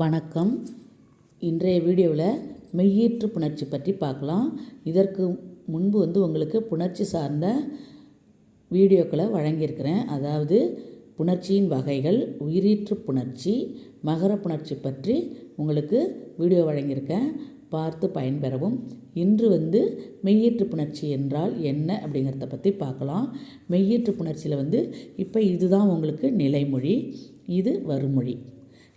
வணக்கம். இன்றைய வீடியோவில் மெய்யீற்று புணர்ச்சி பற்றி பார்க்கலாம். இதற்கு முன்பு வந்து உங்களுக்கு புணர்ச்சி சார்ந்த வீடியோக்களை வழங்கியிருக்கிறேன். அதாவது புணர்ச்சியின் வகைகள் உயிரீற்று புணர்ச்சி மகர புணர்ச்சி பற்றி உங்களுக்கு வீடியோ வழங்கியிருக்கேன். பார்த்து பயன்பெறவும். இன்று வந்து மெய்யீற்று புணர்ச்சி என்றால் என்ன அப்படிங்கிறத பற்றி பார்க்கலாம். மெய்யீற்று புணர்ச்சியில் வந்து இப்போ இதுதான் உங்களுக்கு நிலைமொழி இது வருமொழி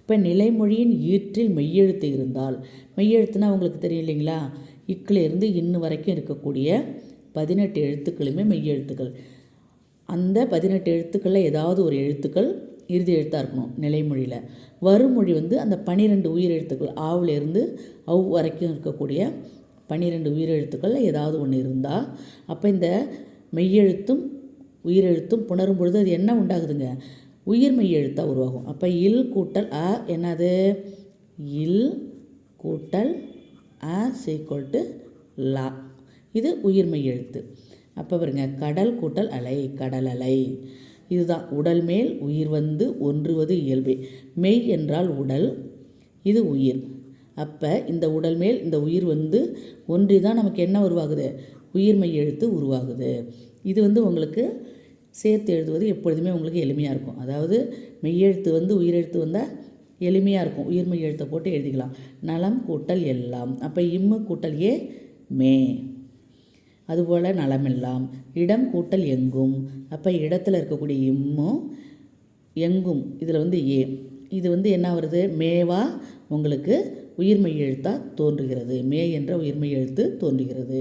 இப்போ நிலைமொழியின் ஈற்றில் மெய்யெழுத்து இருந்தால் மெய்யெழுத்துனா உங்களுக்கு தெரியும் இல்லைங்களா? இக்கில் இருந்து வரைக்கும் இருக்கக்கூடிய பதினெட்டு எழுத்துக்களுமே மெய்யெழுத்துக்கள். அந்த பதினெட்டு எழுத்துக்களில் ஏதாவது ஒரு எழுத்துக்கள் இறுதி எழுத்தாக இருக்கணும் நிலைமொழியில். வருமொழி வந்து அந்த பனிரெண்டு உயிரெழுத்துக்கள் எழுத்துக்கள் இருந்து அவ் வரைக்கும் இருக்கக்கூடிய பன்னிரெண்டு உயிரெழுத்துக்களில் ஏதாவது ஒன்று இருந்தால் அப்போ இந்த மெய்யெழுத்தும் உயிரெழுத்தும் புணரும் பொழுது அது என்ன உண்டாகுதுங்க? உயிர்மெய் எழுத்தாக உருவாகும். அப்போ இல் கூட்டல் அ என்னது? இல் கூட்டல் அ சீக்வல் டு லா. இது உயிர்மெய் எழுத்து. அப்போ பாருங்க கடல் கூட்டல் அலை கடல் அலை. இதுதான் உடல் மேல் உயிர் வந்து ஒன்றுவது இயல்பே. மெய் என்றால் உடல் இது உயிர். அப்போ இந்த உடல் மேல் இந்த உயிர் வந்து ஒன்றி தான் நமக்கு என்ன உருவாகுது? உயிர்மெய் எழுத்து உருவாகுது. இது வந்து உங்களுக்கு சேர்த்து எழுதுவது எப்பொழுதுமே உங்களுக்கு எளிமையாக இருக்கும். அதாவது மெய்யெழுத்து வந்து உயிரெழுத்து வந்தால் எளிமையாக இருக்கும். உயிர்மெய் எழுத்தை போட்டு எழுதிக்கலாம். நலம் கூட்டல் எல்லாம். அப்போ இம்மு கூட்டல் ஏ மே. அதுபோல் நலமெல்லாம். இடம் கூட்டல் எங்கும். அப்போ இடத்துல இருக்கக்கூடிய இம்மும் எங்கும். இதில் வந்து ஏ. இது வந்து என்ன வருது? மேவா உங்களுக்கு உயிர்மை எழுத்தாக தோன்றுகிறது. மே என்ற உயிர்மெய் எழுத்து தோன்றுகிறது.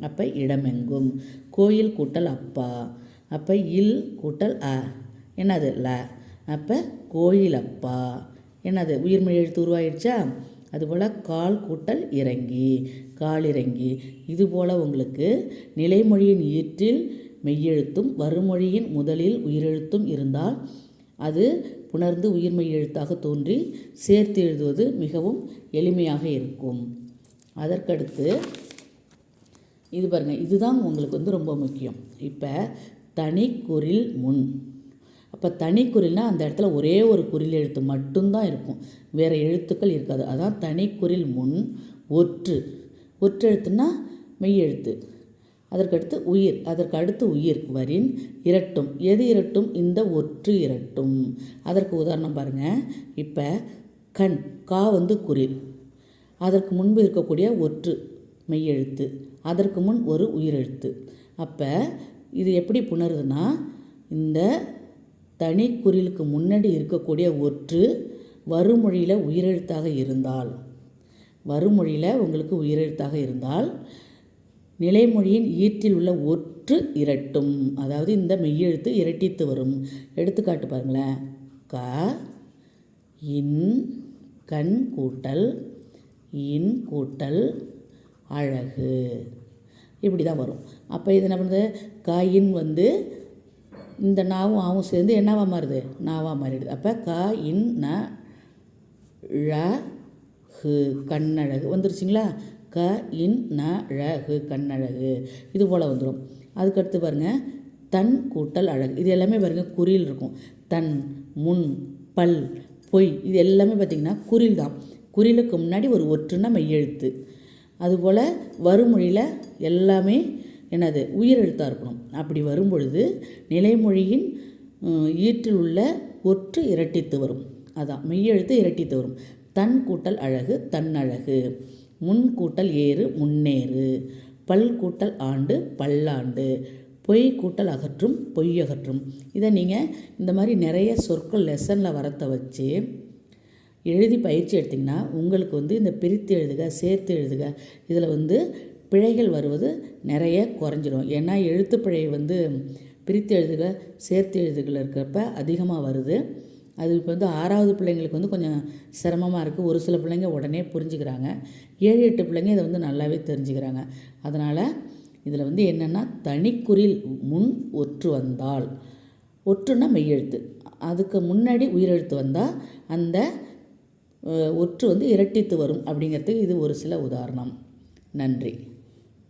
அப்போ இடமெங்கும். கோயில் கூட்டல் அப்பா. அப்போ இல் கூட்டல் அ. என்னது? ல. அப்போ கோயில் அப்பா என்னது உயிர்மொழி எழுத்து உருவாயிடுச்சா? அதுபோல் கால் கூட்டல் இறங்கி. கால் இறங்கி. இதுபோல் உங்களுக்கு நிலைமொழியின் ஈற்றில் மெய்யெழுத்தும் வருமொழியின் முதலில் உயிரெழுத்தும் இருந்தால் அது புணர்ந்து உயிர்மை எழுத்தாக தோன்றி சேர்த்து எழுதுவது மிகவும் எளிமையாக இருக்கும். அதற்கடுத்து இது பாருங்கள் இதுதான் உங்களுக்கு வந்து ரொம்ப முக்கியம். இப்போ தனிக்குரில் முன். அப்போ தனிக்குரில்னால் அந்த இடத்துல ஒரே ஒரு குறில் எழுத்து மட்டும்தான் இருக்கும். வேறு எழுத்துக்கள் இருக்காது. அதான் தனிக்குரில் முன் ஒற்று. ஒற்று மெய்யெழுத்து அதற்கடுத்து உயிர். அதற்கு அடுத்து உயிர் வரின் இரட்டும். எது இரட்டும்? இந்த ஒற்று இரட்டும். அதற்கு உதாரணம் பாருங்கள் இப்போ கண் கா வந்து குறில் அதற்கு முன்பு இருக்கக்கூடிய ஒற்று மெய்யெழுத்து அதற்கு முன் ஒரு உயிரெழுத்து அப்போ இது எப்படி புணருதுன்னா இந்த தனி குறிலுக்கு முன்னாடி இருக்கக்கூடிய ஒற்று வருமொழியில் உயிரெழுத்தாக இருந்தால் வருமொழியில் உங்களுக்கு உயிரெழுத்தாக இருந்தால் நிலைமொழியின் ஈற்றில் உள்ள ஒற்று இரட்டும். அதாவது இந்த மெய்யெழுத்து இரட்டித்து வரும். எடுத்துக்காட்டு பாருங்களேன். க இன் கண் கூட்டல் இன் கூட்டல் அழகு. இப்படி தான் வரும். அப்போ இது என்ன பண்ணுது? காயின் வந்து இந்த நாவும் ஆவும் சேர்ந்து என்னவாக மாறுது? நாவாக மாறிடுது. அப்போ கா இன் ந ழ ஹு கண்ணழகு. வந்துருச்சுங்களா? க இன் ந ழ ஹு கண்ணழகு. இது போல் வந்துடும் அதுக்கடுத்து பாருங்கள் தன் கூட்டல் அழகு. இது எல்லாமே பாருங்கள் குறியில் இருக்கும். தன் முன் பல் பொய். இது எல்லாமே பார்த்திங்கன்னா குறில் தான் குறிலுக்கு முன்னாடி ஒரு ஒற்றுனா மெய்யெழுத்து அதுபோல் வருமொழியில் எல்லாமே என்னது? உயிரெழுத்தாக இருக்கணும். அப்படி வரும்பொழுது நிலைமொழியின் ஈற்றில் உள்ள ஒற்று இரட்டித்து வரும். அதான் மெய்யெழுத்து இரட்டித்து வரும். தன் கூட்டல் அழகு தன் அழகு. முன் கூட்டல் ஏறு முன்னேறு. பல் கூட்டல் ஆண்டு பல்லாண்டு. பொய் கூட்டல் அகற்றும் பொய் அகற்றும். இதை நீங்கள் இந்த மாதிரி நிறைய சொற்கள் லெசனில் வரத்தை வச்சு எழுதி பயிற்சி எடுத்திங்கன்னா உங்களுக்கு வந்து இந்த பிரித்து எழுதுக சேர்த்து எழுதுக இதில் வந்து பிழைகள் வருவது நிறைய குறைஞ்சிடும் ஏன்னா எழுத்து பிழை வந்து பிரித்து எழுதுக சேர்த்து எழுதுகள் இருக்கிறப்ப அதிகமாக வருது. அது இப்போ வந்து ஆறாவது பிள்ளைங்களுக்கு வந்து கொஞ்சம் சிரமமாக இருக்குது ஒரு சில பிள்ளைங்க உடனே புரிஞ்சுக்கிறாங்க. ஏழு எட்டு பிள்ளைங்க இதை வந்து நல்லாவே தெரிஞ்சுக்கிறாங்க. அதனால் இதில் வந்து என்னென்னா தனிக்குறில் முன் ஒற்று வந்தால். ஒற்றுன்னா மெய்யெழுத்து. அதுக்கு முன்னாடி உயிரெழுத்து வந்தால் அந்த ஒற்று வந்து இரட்டித்து வரும் அப்படிங்கிறதுக்கு இது ஒரு சில உதாரணம். நன்றி.